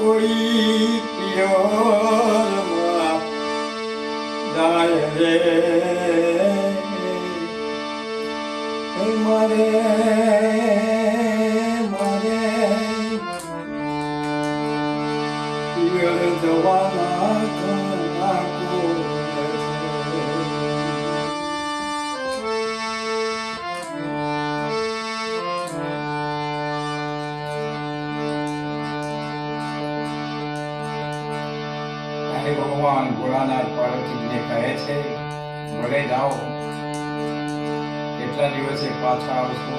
કોઈ પિયરોમાં જાય રે. મારે ભગવાન ભોળાનાથ કહે છે ભલે જાઓ કેટલા દિવસે પાછા આવશો?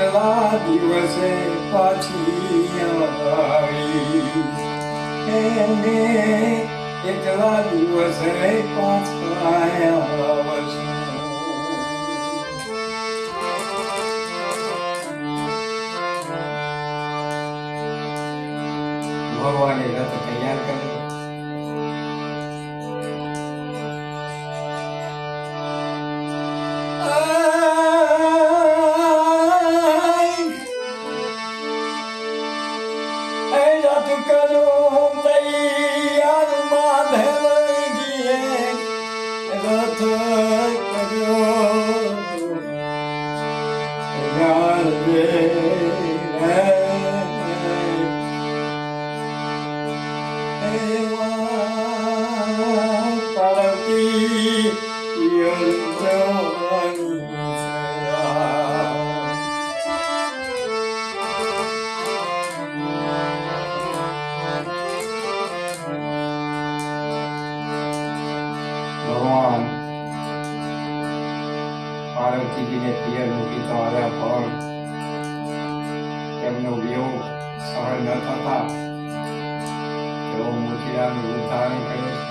એટલા દિવસે પાછી આવી એને એટલા દિવસે પાછા આવશું ભગવાને ભગવાન. પાર્વતીજીને પિયર મૂકી તો આવ્યા પણ તેમનો વિયોગ સહન ન થતા. તેઓ મોતીરાનું રૂપ ધારણ કરે છે.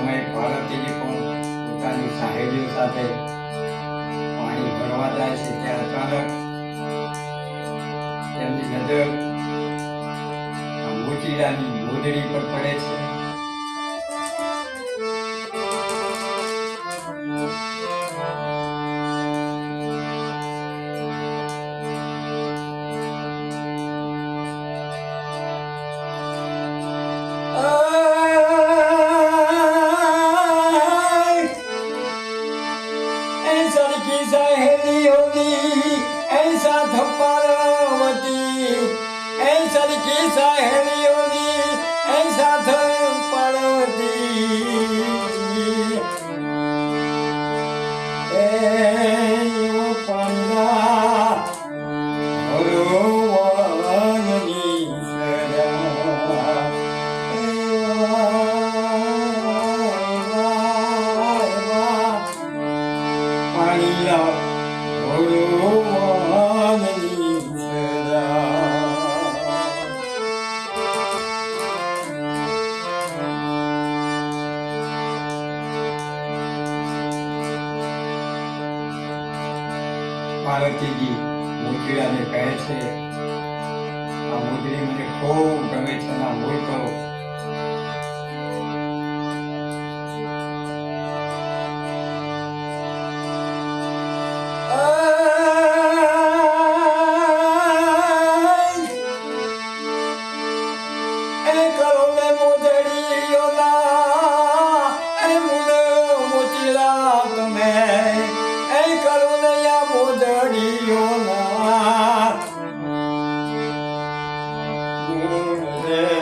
સમયે પાર્વતીજી પણ પોતાની સાહેબીઓ સાથે પાણી ભરવા જાય છે ત્યાં અચાનક તેમની નજર આ મોચીડાની મોજડી પર પડે છે. I have. памяти yeah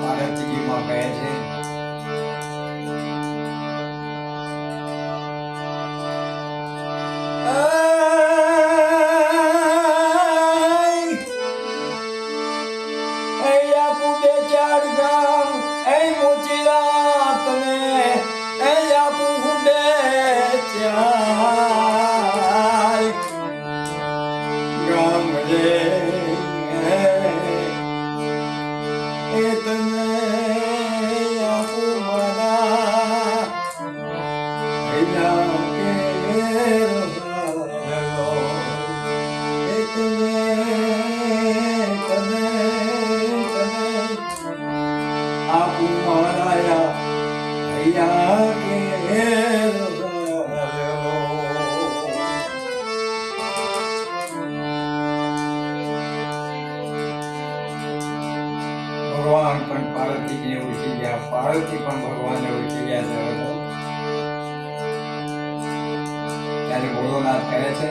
Para ti, my bad તો મોઘા મૂળની મારી મોરલી પાર્વતીજીમાં કહે છે ભગવાન પણ પાર્વતીજીને ઓળખી ગયા પાર્વતી પણ ભગવાનને ઓળખી ગયા. ત્યારે ભોળોનાથ કહે છે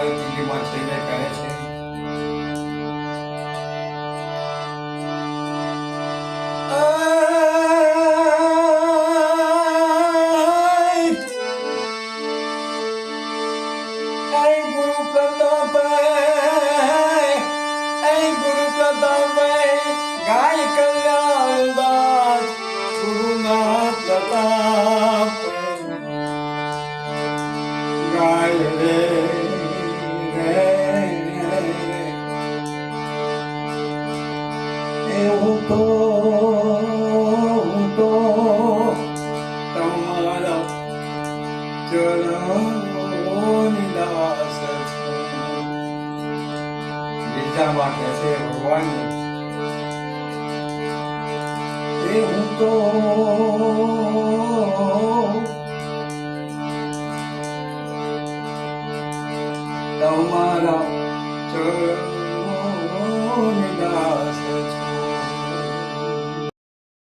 પાર્વતીજીમાં છેલ્લે કહે છે. ગાય કલ્યાણદાસ ગુરુનાથ પ્રતાપ ગીતામાં કહે છે ભગવાન એ હું તો